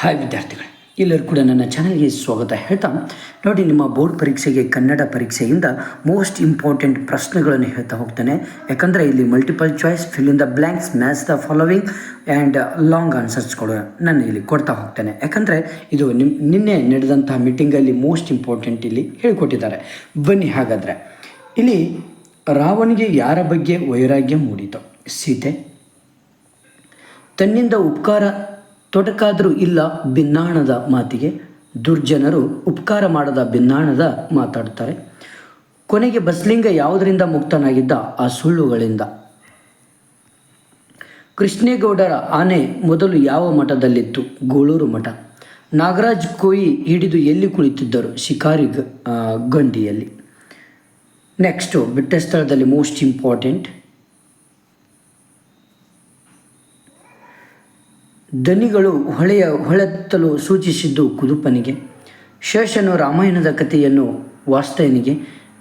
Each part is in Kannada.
ಹಾಯ್ ವಿದ್ಯಾರ್ಥಿಗಳು. ಎಲ್ಲರೂ ಕೂಡ ನನ್ನ ಚಾನಲ್ಗೆ ಸ್ವಾಗತ ಹೇಳ್ತಾ ನೋಡಿ, ನಿಮ್ಮ ಬೋರ್ಡ್ ಪರೀಕ್ಷೆಗೆ ಕನ್ನಡ ಪರೀಕ್ಷೆಯಿಂದ ಮೋಸ್ಟ್ ಇಂಪಾರ್ಟೆಂಟ್ ಪ್ರಶ್ನೆಗಳನ್ನು ಹೇಳ್ತಾ ಹೋಗ್ತೇನೆ. ಯಾಕಂದರೆ ಇಲ್ಲಿ multiple choice fill in the blanks match the following and long ಆನ್ಸರ್ಸ್ಗಳು ನಾನು ಇಲ್ಲಿ ಕೊಡ್ತಾ ಹೋಗ್ತೇನೆ. ಯಾಕಂದರೆ ಇದು ನಿಮ್, ನಿನ್ನೆ ನಡೆದಂತಹ ಮೀಟಿಂಗಲ್ಲಿ ಮೋಸ್ಟ್ ಇಂಪಾರ್ಟೆಂಟ್ ಇಲ್ಲಿ ಹೇಳಿಕೊಟ್ಟಿದ್ದಾರೆ. ಬನ್ನಿ ಹಾಗಾದರೆ. ಇಲ್ಲಿ ರಾವಣಿಗೆ ಯಾರ ಬಗ್ಗೆ ವೈರಾಗ್ಯ ಮೂಡಿತು? ಸೀತೆ. ತನ್ನಿಂದ ಉಪಕಾರ ತೊಡಕಾದರೂ ಇಲ್ಲ ಭಿನ್ನಾಣದ ಮಾತಿಗೆ, ದುರ್ಜನರು ಉಪಕಾರ ಮಾಡದ ಭಿನ್ನಾಣದ ಮಾತಾಡ್ತಾರೆ ಕೊನೆಗೆ ಬಸ್ಲಿಂಗ ಯಾವುದರಿಂದ ಮುಕ್ತನಾಗಿದ್ದ? ಆ ಸುಳ್ಳುಗಳಿಂದ. ಕೃಷ್ಣೇಗೌಡರ ಆನೆ ಮೊದಲು ಯಾವ ಮಠದಲ್ಲಿತ್ತು? ಗೋಳೂರು ಮಠ. ನಾಗರಾಜ್ ಕೋಯಿ ಹಿಡಿದು ಎಲ್ಲಿ ಕುಳಿತಿದ್ದರು? ಶಿಕಾರಿ ಗಂಡಿಯಲ್ಲಿ. ನೆಕ್ಸ್ಟು ಬಿಟ್ಟ ಸ್ಥಳದಲ್ಲಿ ಮೋಸ್ಟ್ ಇಂಪಾರ್ಟೆಂಟ್ ದನಿಗಳು ಹೊಳೆಯ ಹೊಳೆತ್ತಲು ಸೂಚಿಸಿದ್ದು ಕುದುಪನಿಗೆ. ಶೇಷನು ರಾಮಾಯಣದ ಕಥೆಯನ್ನು ವಾಸ್ತವನಿಗೆ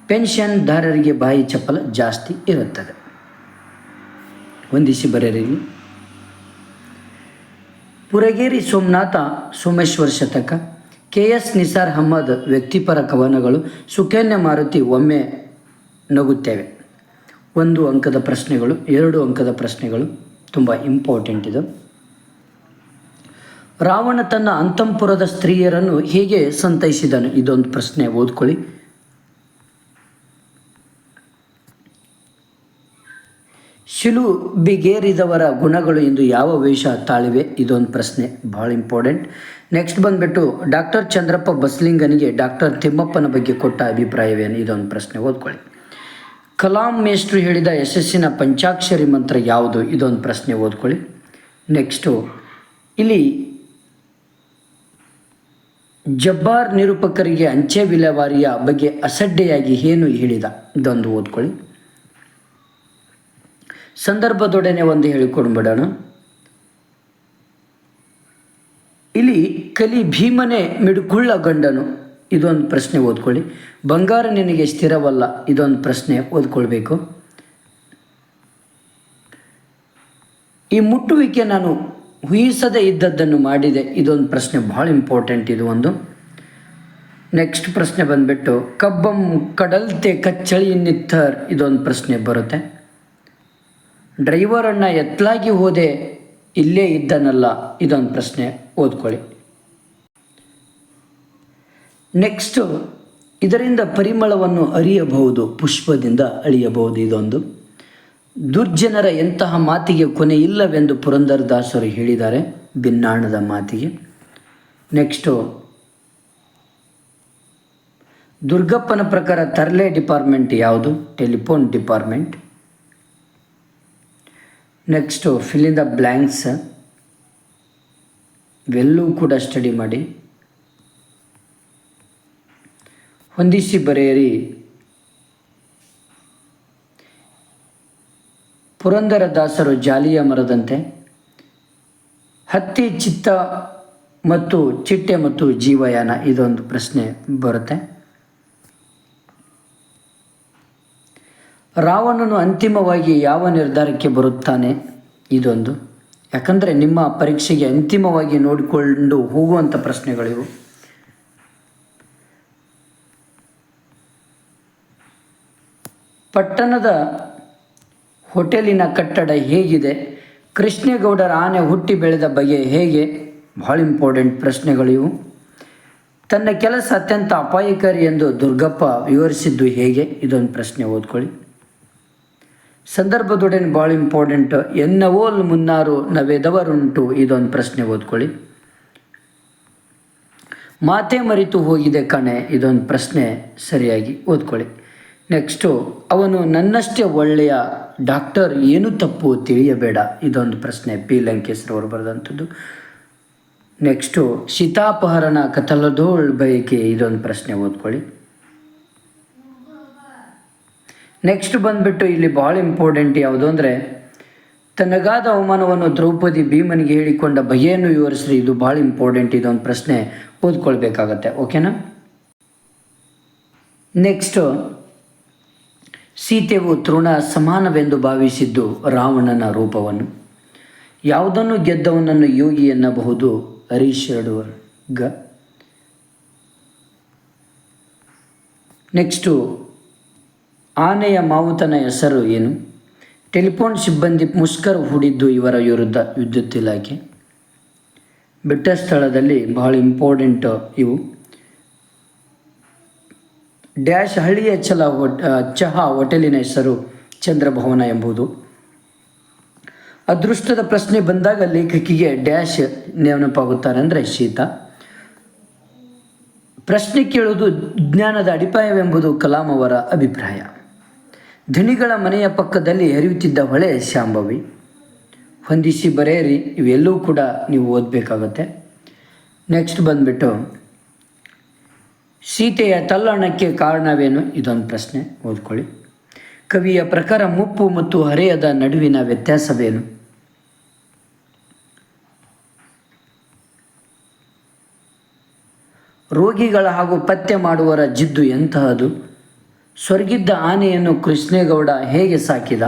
ಪೆನ್ಷನ್ದಾರರಿಗೆ ಬಾಯಿ ಚಪ್ಪಲ ಜಾಸ್ತಿ ಇರುತ್ತದೆ. ವಂದಿಸಿ ಬರೆಯಿರಿ. ಪುರಗೇರಿ ಸೋಮನಾಥ ಸೋಮೇಶ್ವರ ಶತಕ, ಕೆ ಎಸ್ ನಿಸಾರ್ ಅಹಮ್ಮದ್ ವ್ಯಕ್ತಿಪರ ಕವನಗಳು ಸುಕನ್ಯ ಮಾರುತಿ ಒಮ್ಮೆ ನಗುತ್ತೇವೆ. ಒಂದು ಅಂಕದ ಪ್ರಶ್ನೆಗಳು, ಎರಡು ಅಂಕದ ಪ್ರಶ್ನೆಗಳು ತುಂಬ ಇಂಪಾರ್ಟೆಂಟ್ ಇದು. ರಾವಣ ತನ್ನ ಅಂತಂಪುರದ ಸ್ತ್ರೀಯರನ್ನು ಹೇಗೆ ಸಂತೈಸಿದನು? ಇದೊಂದು ಪ್ರಶ್ನೆ, ಓದ್ಕೊಳ್ಳಿ. ಶಿಲು ಬಿಗೇರಿದವರ ಗುಣಗಳು ಎಂದು ಯಾವ ವೇಷ ತಾಳಿವೆ? ಇದೊಂದು ಪ್ರಶ್ನೆ ಭಾಳ ಇಂಪಾರ್ಟೆಂಟ್. ನೆಕ್ಸ್ಟ್ ಬಂದ್ಬಿಟ್ಟು, ಡಾಕ್ಟರ್ ಚಂದ್ರಪ್ಪ ಬಸ್ಲಿಂಗನಿಗೆ ಡಾಕ್ಟರ್ ತಿಮ್ಮಪ್ಪನ ಬಗ್ಗೆ ಕೊಟ್ಟ ಅಭಿಪ್ರಾಯವೇನು? ಇದೊಂದು ಪ್ರಶ್ನೆ, ಓದ್ಕೊಳ್ಳಿ. ಕಲಾಂ ಮೇಷ್ಟ್ರು ಹೇಳಿದ ಯಶಸ್ಸಿನ ಪಂಚಾಕ್ಷರಿ ಮಂತ್ರ ಯಾವುದು? ಇದೊಂದು ಪ್ರಶ್ನೆ, ಓದ್ಕೊಳ್ಳಿ. ನೆಕ್ಸ್ಟು, ಇಲ್ಲಿ ಜಬ್ಬಾರ್ ನಿರೂಪಕರಿಗೆ ಅಂಚೆ ವಿಲೇವಾರಿಯ ಬಗ್ಗೆ ಅಸಡ್ಡೆಯಾಗಿ ಏನು ಹೇಳಿದ? ಇದೊಂದು ಓದ್ಕೊಳ್ಳಿ. ಸಂದರ್ಭದೊಡನೆ ಒಂದು ಹೇಳಿಕೊಂಡ್ಬಿಡೋಣ ಇಲ್ಲಿ ಕಲಿ ಭೀಮನೆ ಮಿಡುಕುಳ್ಳ ಗಂಡನು? ಇದೊಂದು ಪ್ರಶ್ನೆ ಓದ್ಕೊಳ್ಳಿ. ಬಂಗಾರ ನಿನಗೆ ಸ್ಥಿರವಲ್ಲ? ಇದೊಂದು ಪ್ರಶ್ನೆ ಓದ್ಕೊಳ್ಬೇಕು. ಈ ಮುಟ್ಟುವಿಕೆ ನಾನು ಊಹಿಸದೇ ಇದ್ದದ್ದನ್ನು ಮಾಡಿದೆ. ಇದೊಂದು ಪ್ರಶ್ನೆ ಭಾಳ ಇಂಪಾರ್ಟೆಂಟ್ ಇದು ಒಂದು. ನೆಕ್ಸ್ಟ್ ಪ್ರಶ್ನೆ ಬಂದ್ಬಿಟ್ಟು, ಕಬ್ಬಂ ಕಡಲ್ತೆ ಕಚ್ಚಳಿ ನಿತ್ತರ್ ಇದೊಂದು ಪ್ರಶ್ನೆ ಬರುತ್ತೆ. ಡ್ರೈವರನ್ನು ಎತ್ತಲಾಗಿ ಹೋದೆ ಇಲ್ಲೇ ಇದ್ದನಲ್ಲ, ಇದೊಂದು ಪ್ರಶ್ನೆ, ಓದ್ಕೊಳ್ಳಿ. ನೆಕ್ಸ್ಟು ಇದರಿಂದ ಪರಿಮಳವನ್ನು ಅರಿಯಬಹುದು, ಪುಷ್ಪದಿಂದ ಅಳಿಯಬಹುದು ಇದೊಂದು. ದುರ್ಜನರ ಎಂತಹ ಮಾತಿಗೆ ಕೊನೆ ಇಲ್ಲವೆಂದು ಪುರಂದರದಾಸರು ಹೇಳಿದ್ದಾರೆ ಭಿನ್ನಾಣದ ಮಾತಿಗೆ. ನೆಕ್ಸ್ಟು ದುರ್ಗಪ್ಪನ ಪ್ರಕಾರ ತರಲೆ ಡಿಪಾರ್ಟ್ಮೆಂಟ್ ಯಾವುದು? Telephone department. Next fill in the blanks ಇವೆಲ್ಲೂ ಕೂಡ ಸ್ಟಡಿ ಮಾಡಿ. ಹೊಂದಿಸಿ ಬರೆಯಿರಿ. ಪುರಂದರದಾಸರು ಜಾಲಿಯ ಮರದಂತೆ ಹತ್ತಿ, ಚಿತ್ತ ಮತ್ತು ಚಿಟ್ಟೆ ಮತ್ತು ಜೀವಯಾನ ಇದೊಂದು ಪ್ರಶ್ನೆ ಬರುತ್ತೆ. ರಾವಣನು ಅಂತಿಮವಾಗಿ ಯಾವ ನಿರ್ಧಾರಕ್ಕೆ ಬರುತ್ತಾನೆ? ಇದೊಂದು. ಯಾಕಂದರೆ ನಿಮ್ಮ ಪರೀಕ್ಷೆಗೆ ಅಂತಿಮವಾಗಿ ನೋಡಿಕೊಂಡು ಹೋಗುವಂಥ ಪ್ರಶ್ನೆಗಳಿವು ಪಟ್ಟಣದ ಹೋಟೆಲಿನ ಕಟ್ಟಡ ಹೇಗಿದೆ? ಕೃಷ್ಣೇಗೌಡರ ಆನೆ ಹುಟ್ಟಿ ಬೆಳೆದ ಬಗೆ ಹೇಗೆ? ಭಾಳ ಇಂಪಾರ್ಟೆಂಟ್ ಪ್ರಶ್ನೆಗಳಿವು ತನ್ನ ಕೆಲಸ ಅತ್ಯಂತ ಅಪಾಯಕಾರಿ ಎಂದು ದುರ್ಗಪ್ಪ ವಿವರಿಸಿದ್ದು ಹೇಗೆ? ಇದೊಂದು ಪ್ರಶ್ನೆ, ಓದ್ಕೊಳ್ಳಿ. ಸಂದರ್ಭದೊಡನೆ ಭಾಳ ಇಂಪಾರ್ಟೆಂಟ್. ಎನ್ನವೋಲ್ ಮುನ್ನಾರು ನವೆದವರುಂಟು? ಇದೊಂದು ಪ್ರಶ್ನೆ, ಓದ್ಕೊಳ್ಳಿ. ಮಾತೆ ಮರಿತು ಹೋಗಿದೆ ಕಣೆ? ಇದೊಂದು ಪ್ರಶ್ನೆ ಸರಿಯಾಗಿ, ಓದ್ಕೊಳ್ಳಿ. ನೆಕ್ಸ್ಟು ಅವನು ನನ್ನಷ್ಟೇ ಒಳ್ಳೆಯ ಡಾಕ್ಟರ್, ಏನು ತಪ್ಪು ತಿಳಿಯಬೇಡ. ಇದೊಂದು ಪ್ರಶ್ನೆ. ಪಿ. ಲಂಕೇಶ್ರವರು ಬರೆದಂಥದ್ದು. ನೆಕ್ಸ್ಟು ಸೀತಾಪಹರಣ ಕಥಲದೋಳ್ ಬಯಕೆ. ಇದೊಂದು ಪ್ರಶ್ನೆ, ಓದ್ಕೊಳ್ಳಿ. ನೆಕ್ಸ್ಟ್ ಬಂದ್ಬಿಟ್ಟು ಇಲ್ಲಿ ಭಾಳ ಇಂಪಾರ್ಟೆಂಟ್ ಯಾವುದು ಅಂದರೆ, ತನಗಾದ ಅವಮಾನವನ್ನು ದ್ರೌಪದಿ ಭೀಮನಿಗೆ ಹೇಳಿಕೊಂಡ ಬಗೆಯನ್ನು ವಿವರಿಸ್ರಿ. ಇದು ಭಾಳ ಇಂಪಾರ್ಟೆಂಟ್ ಇದೊಂದು ಪ್ರಶ್ನೆ. ಓದ್ಕೊಳ್ಬೇಕಾಗತ್ತೆ. ಓಕೆನಾ ನೆಕ್ಸ್ಟು ಸೀತೆಯು ತೃಣ ಸಮಾನವೆಂದು ಭಾವಿಸಿದ್ದು ರಾವಣನ ರೂಪವನ್ನು. ಯಾವುದನ್ನು ಗೆದ್ದವನನ್ನು ಯೋಗಿ ಎನ್ನಬಹುದು? ಹರೀಶ್ ಗ. ನೆಕ್ಸ್ಟು, ಆನೆಯ ಮಾವುತನ ಹೆಸರು ಏನು? ಟೆಲಿಫೋನ್ ಸಿಬ್ಬಂದಿ ಮುಷ್ಕರ ಹೂಡಿದ್ದು ಇವರ ವಿರುದ್ಧ ವಿದ್ಯುತ್ ಇಲಾಖೆ. ಬೆಟ್ಟ ಸ್ಥಳದಲ್ಲಿ ಬಹಳ ಇಂಪಾರ್ಟೆಂಟ್ ಇವು. ಡ್ಯಾಶ್ ಹಳ್ಳಿಯ ಚಲ ಚಹಾ ಹೋಟೆಲಿನ ಹೆಸರು ಚಂದ್ರಭವನ ಎಂಬುದು. ಅದೃಷ್ಟದ ಪ್ರಶ್ನೆ ಬಂದಾಗ ಲೇಖಕಿಗೆ ಡ್ಯಾಶ್ ನೆನಪಾಗುತ್ತಾರೆ ಅಂದರೆ ಶೀತ. ಪ್ರಶ್ನೆ ಕೇಳುವುದು ಜ್ಞಾನದ ಅಡಿಪಾಯವೆಂಬುದು ಕಲಾಂ ಅವರ ಅಭಿಪ್ರಾಯ. ಧಣಿಗಳ ಮನೆಯ ಪಕ್ಕದಲ್ಲಿ ಹರಿಯುತ್ತಿದ್ದ ಹೊಳೆ ಶಾಂಭವಿ. ಹೊಂದಿಸಿ ಬರೆಯಿರಿ, ಇವೆಲ್ಲವೂ ಕೂಡ ನೀವು ಓದಬೇಕಾಗತ್ತೆ. ನೆಕ್ಸ್ಟ್ ಬಂದುಬಿಟ್ಟು ಸೀತೆಯ ತಲ್ಲಣಕ್ಕೆ ಕಾರಣವೇನು? ಇದೊಂದು ಪ್ರಶ್ನೆ, ಓದ್ಕೊಳ್ಳಿ. ಕವಿಯ ಪ್ರಕಾರ ಮುಪ್ಪು ಮತ್ತು ಹರೆಯದ ನಡುವಿನ ವ್ಯತ್ಯಾಸವೇನು? ರೋಗಿಗಳ ಹಾಗೂ ಪತ್ತೆ ಮಾಡುವರ ಜಿದ್ದು ಎಂತಹದು? ಸ್ವರ್ಗಿದ್ದ ಆನೆಯನ್ನು ಕೃಷ್ಣೇಗೌಡ ಹೇಗೆ ಸಾಕಿದ?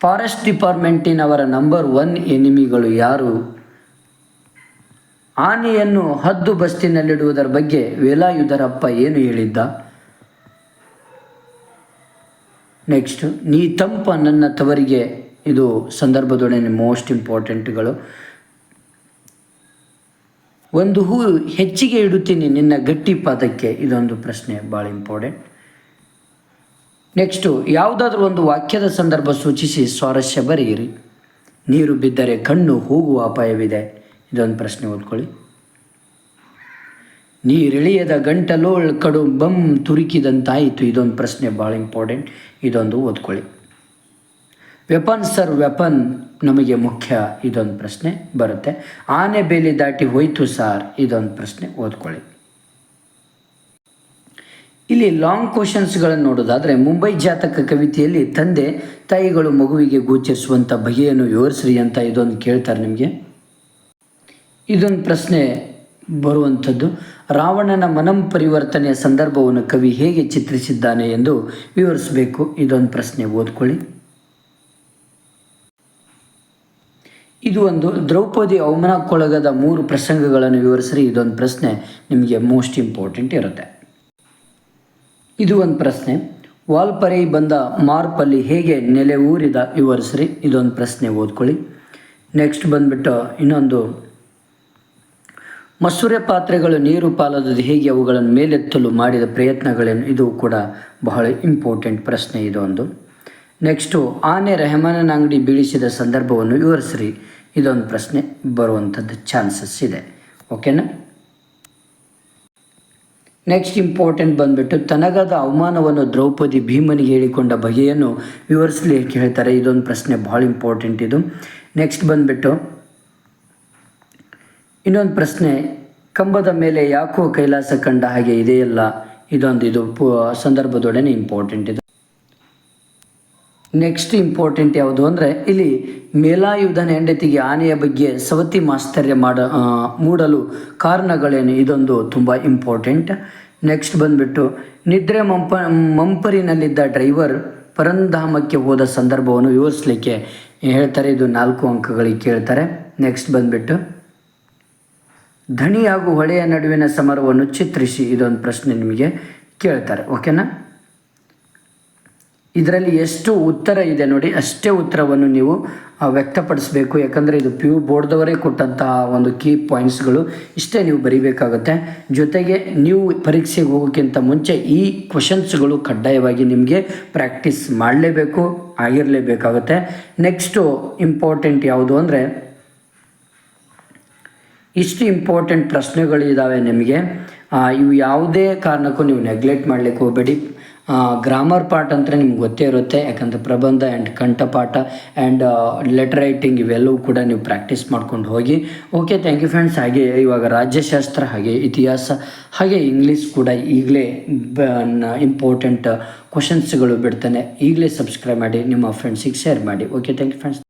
ಫಾರೆಸ್ಟ್ ಡಿಪಾರ್ಟ್ಮೆಂಟಿನವರ ನಂಬರ್ ಒನ್ ಎನಿಮಿಗಳು ಯಾರು? ಆನೆಯನ್ನು ಹದ್ದು ಬಸ್ತಿನಲ್ಲಿಡುವುದರ ಬಗ್ಗೆ ವೇಲಾಯುಧರಪ್ಪ ಏನು ಹೇಳಿದ್ದ? ನೆಕ್ಸ್ಟ್ ನೀ ತಂಪ ನನ್ನ ತವರಿಗೆ. ಇದು ಸಂದರ್ಭದೊಡನೆ ಮೋಸ್ಟ್ ಇಂಪಾರ್ಟೆಂಟ್ಗಳು ಒಂದು ಹೂ ಹೆಚ್ಚಿಗೆ ಇಡುತ್ತೀನಿ ನಿನ್ನ ಗಟ್ಟಿ ಪಾದಕ್ಕೆ. ಇದೊಂದು ಪ್ರಶ್ನೆ ಭಾಳ ಇಂಪಾರ್ಟೆಂಟ್ ನೆಕ್ಸ್ಟು ಯಾವುದಾದ್ರೂ ಒಂದು ವಾಕ್ಯದ ಸಂದರ್ಭ ಸೂಚಿಸಿ ಸ್ವಾರಸ್ಯ ಬರೆಯಿರಿ. ನೀರು ಬಿದ್ದರೆ ಕಣ್ಣು ಹೋಗುವ ಅಪಾಯವಿದೆ. ಇದೊಂದು ಪ್ರಶ್ನೆ ಓದ್ಕೊಳ್ಳಿ. ನೀರಿಳಿಯದ ಗಂಟಲೋಳ್ ಕಡು ಬಂ ತುರುಕಿದಂತಾಯಿತು. ಇದೊಂದು ಪ್ರಶ್ನೆ ಭಾಳ ಇಂಪಾರ್ಟೆಂಟ್ ಇದೊಂದು ಓದ್ಕೊಳ್ಳಿ. ವೆಪನ್ ಸರ್, ವೆಪನ್ ನಮಗೆ ಮುಖ್ಯ. ಇದೊಂದು ಪ್ರಶ್ನೆ ಬರುತ್ತೆ. ಆನೆ ಬೇಲಿ ದಾಟಿ ಹೋಯ್ತು ಸಾರ್. ಇದೊಂದು ಪ್ರಶ್ನೆ ಓದ್ಕೊಳ್ಳಿ. ಇಲ್ಲಿ ಲಾಂಗ್ ಕ್ವಶನ್ಸ್ಗಳನ್ನು ನೋಡೋದಾದರೆ ಮುಂಬೈ ಜಾತಕ ಕವಿತೆಯಲ್ಲಿ ತಂದೆ, ತಾಯಿಗಳು ಮಗುವಿಗೆ ಗೋಚರಿಸುವಂಥ ಬಗೆಯನ್ನು ವಿವರಿಸ್ರಿ ಅಂತ ಇದೊಂದು ಕೇಳ್ತಾರೆ ನಿಮಗೆ. ಇದೊಂದು ಪ್ರಶ್ನೆ ಬರುವಂಥದ್ದು. ರಾವಣನ ಮನಂ ಪರಿವರ್ತನೆಯ ಸಂದರ್ಭವನ್ನು ಕವಿ ಹೇಗೆ ಚಿತ್ರಿಸಿದ್ದಾನೆ ಎಂದು ವಿವರಿಸಬೇಕು. ಇದೊಂದು ಪ್ರಶ್ನೆ, ಓದ್ಕೊಳ್ಳಿ. ಇದು ಒಂದು ದ್ರೌಪದಿ ಅವಮಾನಕ್ಕೊಳಗದ ಮೂರು ಪ್ರಸಂಗಗಳನ್ನು ವಿವರಿಸ್ರಿ. ಇದೊಂದು ಪ್ರಶ್ನೆ ನಿಮಗೆ ಮೋಸ್ಟ್ ಇಂಪಾರ್ಟೆಂಟ್ ಇರುತ್ತೆ. ಇದು ಒಂದು ಪ್ರಶ್ನೆ. ವಾಲ್ಪರೈ ಬಂದ ಮಾರ್ಪಲ್ಲಿ ಹೇಗೆ ನೆಲೆ ಊರಿದ ವಿವರಿಸ್ರಿ. ಇದೊಂದು ಪ್ರಶ್ನೆ, ಓದ್ಕೊಳ್ಳಿ. ನೆಕ್ಸ್ಟ್ ಬಂದ್ಬಿಟ್ಟು ಇನ್ನೊಂದು ಮಸೂರೆ ಪಾತ್ರೆಗಳು ನೀರು ಪಾಲದದು ಹೇಗೆ ಅವುಗಳನ್ನು ಮೇಲೆತ್ತಲು ಮಾಡಿದ ಪ್ರಯತ್ನಗಳೇನು? ಇದು ಕೂಡ ಬಹಳ ಇಂಪಾರ್ಟೆಂಟ್ ಪ್ರಶ್ನೆ ಇದೊಂದು ನೆಕ್ಸ್ಟು ಆನೆ ರೆಹಮಾನನ ಅಂಗಡಿ ಬೀಳಿಸಿದ ಸಂದರ್ಭವನ್ನು ವಿವರಿಸ್ರಿ. ಇದೊಂದು ಪ್ರಶ್ನೆ ಬರುವಂಥದ್ದು ಚಾನ್ಸಸ್ ಇದೆ. ಓಕೆನಾ ನೆಕ್ಸ್ಟ್ ಇಂಪಾರ್ಟೆಂಟ್ ಬಂದುಬಿಟ್ಟು, ತನಗಾದ ಅವಮಾನವನ್ನು ದ್ರೌಪದಿ ಭೀಮನಿಗೆ ಹೇಳಿಕೊಂಡ ಬಗೆಯನ್ನು ವಿವರಿಸಲಿಕ್ಕೆ ಹೇಳ್ತಾರೆ. ಇದೊಂದು ಪ್ರಶ್ನೆ ಭಾಳ ಇಂಪಾರ್ಟೆಂಟ್ ಇದು. ನೆಕ್ಸ್ಟ್ ಬಂದುಬಿಟ್ಟು ಇನ್ನೊಂದು ಪ್ರಶ್ನೆ, ಕಂಬದ ಮೇಲೆ ಯಾಕೋ ಕೈಲಾಸ ಕಂಡ ಹಾಗೆ ಇದೆಯಲ್ಲ? ಇದೊಂದು, ಇದು ಪು, ಸಂದರ್ಭದೊಡನೆ ಇಂಪಾರ್ಟೆಂಟ್ ಇದು. ನೆಕ್ಸ್ಟ್ ಇಂಪಾರ್ಟೆಂಟ್ ಯಾವುದು ಅಂದರೆ, ಇಲ್ಲಿ ಮೇಲಾಯುಧನ ಹೆಂಡತಿಗೆ ಆನೆಯ ಬಗ್ಗೆ ಸವತಿ ಮಾಸ್ತರ್ಯ ಮಾಡ ಮೂಡಲು ಕಾರಣಗಳೇನು? ಇದೊಂದು ತುಂಬ ಇಂಪಾರ್ಟೆಂಟ್ ನೆಕ್ಸ್ಟ್ ಬಂದುಬಿಟ್ಟು, ನಿದ್ರೆ ಮಂಪ, ಮಂಪರಿನಲ್ಲಿದ್ದ ಡ್ರೈವರ್ ಪರಂಧಾಮಕ್ಕೆ ಹೋದ ಸಂದರ್ಭವನ್ನು ವಿವರಿಸಲಿಕ್ಕೆ ಹೇಳ್ತಾರೆ. ಇದು ನಾಲ್ಕು ಅಂಕಗಳಿಗೆ ಕೇಳ್ತಾರೆ. ನೆಕ್ಸ್ಟ್ ಬಂದುಬಿಟ್ಟು ಧಣಿ ಹಾಗೂ ಹೊಳೆಯ ನಡುವಿನ ಸಮರವನ್ನು ಚಿತ್ರಿಸಿ ಇದೊಂದು ಪ್ರಶ್ನೆ ನಿಮಗೆ ಕೇಳ್ತಾರೆ ಓಕೆನಾ ಇದರಲ್ಲಿ ಎಷ್ಟು ಉತ್ತರ ಇದೆ ನೋಡಿ, ಅಷ್ಟೇ ಉತ್ತರವನ್ನು ನೀವು ವ್ಯಕ್ತಪಡಿಸಬೇಕು. ಯಾಕಂದರೆ ಇದು ಪಿ ಯು ಬೋರ್ಡ್ದವರೇ ಕೊಟ್ಟಂತಹ ಒಂದು ಕೀ ಪಾಯಿಂಟ್ಸ್ಗಳು ಇಷ್ಟೇ ನೀವು ಬರಿಬೇಕಾಗುತ್ತೆ. ಜೊತೆಗೆ ನೀವು ಪರೀಕ್ಷೆಗೆ ಹೋಗೋಕ್ಕಿಂತ ಮುಂಚೆ ಈ ಕ್ವಶನ್ಸ್ಗಳು ಕಡ್ಡಾಯವಾಗಿ ನಿಮಗೆ ಪ್ರಾಕ್ಟೀಸ್ ಮಾಡಲೇಬೇಕು, ಆಗಿರಲೇಬೇಕಾಗುತ್ತೆ. ನೆಕ್ಸ್ಟು ಇಂಪಾರ್ಟೆಂಟ್ ಯಾವುದು ಅಂದರೆ ಇಷ್ಟು ಇಂಪಾರ್ಟೆಂಟ್ ಪ್ರಶ್ನೆಗಳು ಪ್ರಶ್ನೆಗಳಿದ್ದಾವೆ ನಿಮಗೆ. ಇವು ಯಾವುದೇ ಕಾರಣಕ್ಕೂ ನೀವು ನೆಗ್ಲೆಕ್ಟ್ ಮಾಡಲಿಕ್ಕೆ ಹೋಗಬೇಡಿ. ಗ್ರಾಮರ್ ಪಾರ್ಟ್ ಅಂತ ನಿಮ್ಗೆ ಗೊತ್ತೇ ಇರುತ್ತೆ, ಯಾಕಂದರೆ ಪ್ರಬಂಧ ಆ್ಯಂಡ್ ಕಂಠಪಾಠ ಆ್ಯಂಡ್ ಲೆಟರ್ ರೈಟಿಂಗ್ ಇವೆಲ್ಲವೂ ಕೂಡ ನೀವು ಪ್ರಾಕ್ಟೀಸ್ ಮಾಡ್ಕೊಂಡು ಹೋಗಿ. ಓಕೆ ಥ್ಯಾಂಕ್ ಯು ಫ್ರೆಂಡ್ಸ್ ಹಾಗೆ ಇವಾಗ ರಾಜ್ಯಶಾಸ್ತ್ರ, ಹಾಗೆ ಇತಿಹಾಸ, ಹಾಗೆ ಇಂಗ್ಲೀಷ್ ಕೂಡ ಈಗಲೇ ಇಂಪಾರ್ಟೆಂಟ್ ಕ್ವಶನ್ಸ್ಗಳು ಬಿಡ್ತಾನೆ. ಈಗಲೇ ಸಬ್ಸ್ಕ್ರೈಬ್ ಮಾಡಿ, ನಿಮ್ಮ ಫ್ರೆಂಡ್ಸಿಗೆ ಶೇರ್ ಮಾಡಿ. Okay thank you friends